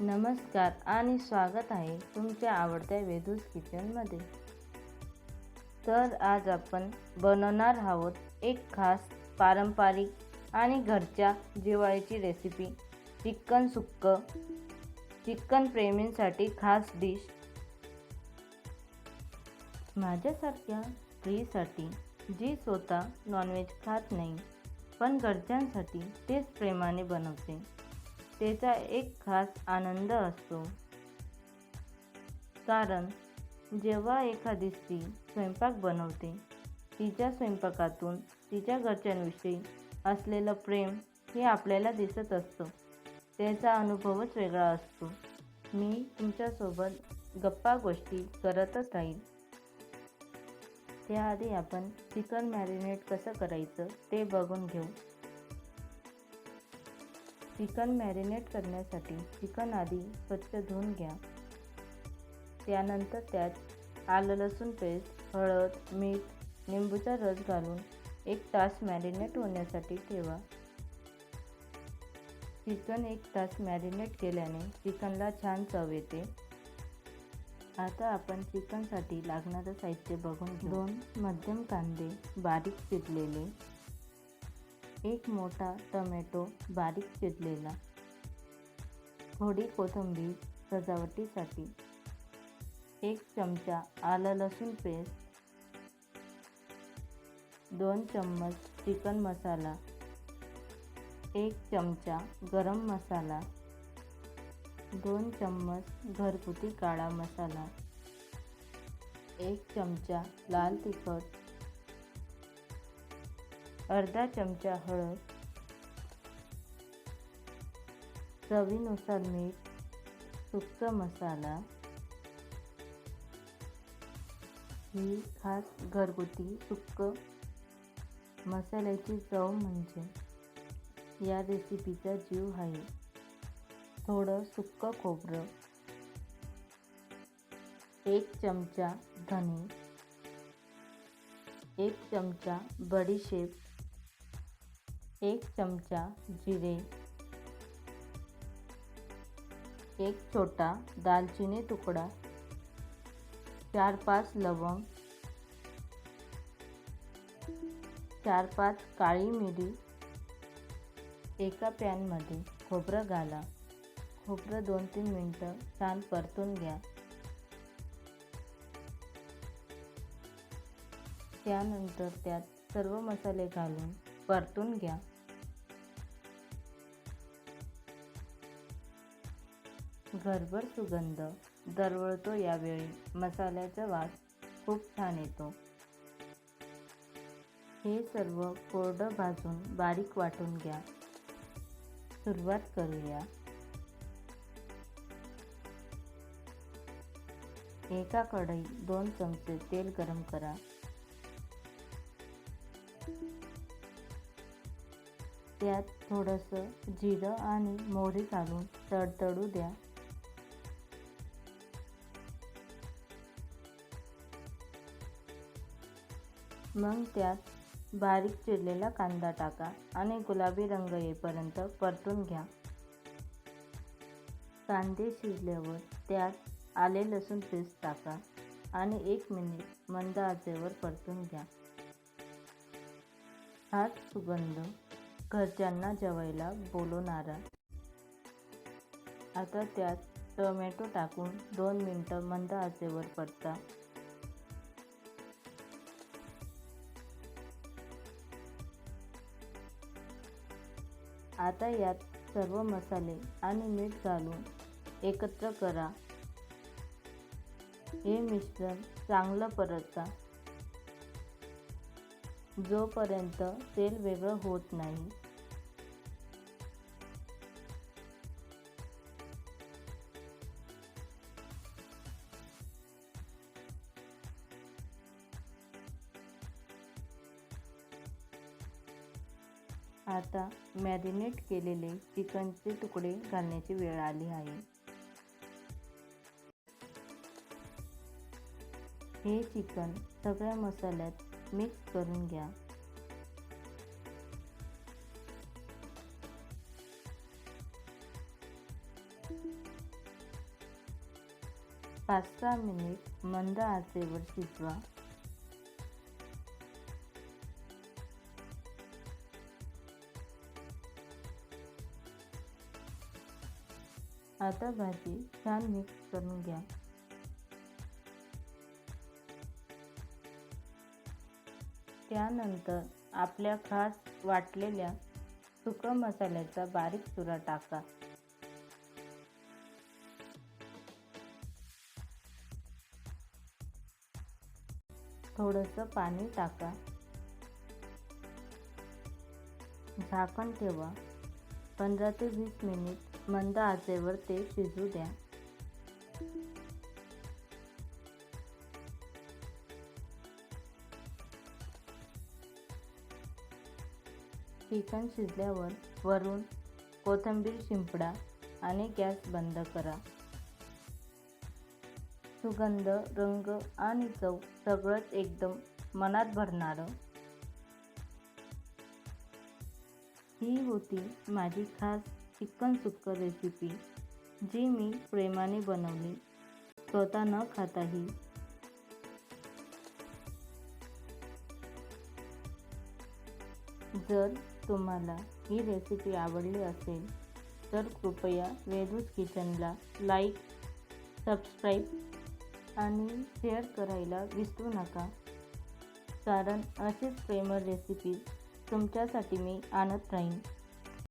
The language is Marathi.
नमस्कार आणि स्वागत आहे तुमच्या आवडत्या वेदूस किचनमध्ये. तर आज आपण बनवणार आहोत एक खास पारंपरिक आणि घरच्या जिवाळीची रेसिपी चिकन सुक्क चिकन प्रेमींसाठी खास डिश माझ्यासारख्या स्त्रीसाठी जी स्वतः नॉनव्हेज खात नाही पण घरच्यांसाठी तेच प्रेमाने बनवते. त्याचा एक खास आनंद असतो. कारण जेव्हा एखादी स्त्री स्वयंपाक बनवते तिच्या स्वयंपाकातून तिच्या घरच्यांविषयी असलेलं प्रेम हे आपल्याला दिसत असतं. त्याचा अनुभवच वेगळा असतो. मी तुमच्यासोबत गप्पा गोष्टी करतच राहील त्याआधी आपण चिकन मॅरिनेट कसं करायचं ते बघून घेऊ. चिकन मॅरिनेट करण्यासाठी चिकन आधी स्वच्छ धुवून घ्या. त्यानंतर त्यात आलं लसूण पेस्ट हळद मीठ लिंबूचा रस घालून एक तास मॅरिनेट होण्यासाठी ठेवा. चिकन एक तास मॅरिनेट केल्याने चिकनला छान चव येते. आता आपण चिकनसाठी लागणारं साहित्य बघून दोन मध्यम कांदे बारीक चिरलेले एक मोठा टमॅटो बारीक चिरलेला. थोडी कोथिंबीर सजावटीसाठी. एक चमचा आलं लसूण पेस्ट. दोन चम्मच चिकन मसाला. एक चमचा गरम मसाला. दोन चम्मच घरगुती काळा मसाला. एक चमचा लाल तिखट. अर्धा चमचा हळद चवीनुसार मीठ सुक्क मसाला ही खास घरगुती सुक्क मसाल्याची चव म्हणजे या रेसिपीचा जीव आहे. थोडं सुक्क खोबरं एक चमचा धने एक चमचा बडीशेप एक चमचा जिरे एक छोटा दालचिनी तुकडा चार पाच लवंग चार पाच काळी मिरी एका पॅनमध्ये खोबरं घाला. खोबरं दोन तीन मिनटं छान परतून घ्या. त्यानंतर त्यात सर्व मसाले घालून परतून घ्या. घरभर सुगंध दरवळतो यावेळी. मसाल्याचा वास खूप छान येतो. हे सर्व कोरडं भाजून बारीक वाटून घ्या. सुरुवात करूया. एका कढईत दोन चमचे तेल गरम करा. त्यात थोडंसं जिरं आणि मोहरी घालून तडतडू द्या. मग त्यात बारीक चिरलेला कांदा टाका आणि गुलाबी रंग येईपर्यंत परतून घ्या. कांदे शिजल्यावर त्यात आले लसूण पेस्ट टाका आणि एक मिनिट मंद आचेवर परतून घ्या. हाच सुगंध घरच्यांना जेवायला बोलवणारा. आता त्यात टोमॅटो टाकून दोन मिनटं मंद आचेवर परता. आता यात सर्व मसाले आणि मीठ घालून एकत्र करा. हे मिश्रण चांगलं परतता. जोपर्यंत तेल वेगळं होत नाही आता मॅरिनेट केलेले चिकनचे तुकडे घालण्याची वेळ आली आहे. हे चिकन सगळ्या मसाल्यात मिक्स करून घ्या. पाच सहा मिनिट मंद आचेवर शिजवा. आता भाजी छान मिक्स करून घ्या. त्यानंतर आपल्या खास वाटलेल्या सुकं मसाल्याचा बारीक चुरा टाका. थोडंसं पाणी टाका. झाकण ठेवा. पंधरा ते वीस मिनिट मंद आचेवर ते शिजू द्या. चिकन शिजल्यावर वरून कोथिंबीर शिंपडा आणि गॅस बंद करा. सुगंध रंग आणि चव सगळंच एकदम मनात भरणारं. ही होती माझी खास चिकन सुक्क रेसिपी जी मी प्रेमाने बनवली. स्वतः न खाताही. जर तुम्हाला ही रेसिपी आवडली असेल तर कृपया वेदूज किचनला लाईक सबस्क्राईब आणि शेअर करायला विसरू नका. कारण असेच प्रेमळ रेसिपी तुमच्यासाठी मी आणत राहीन.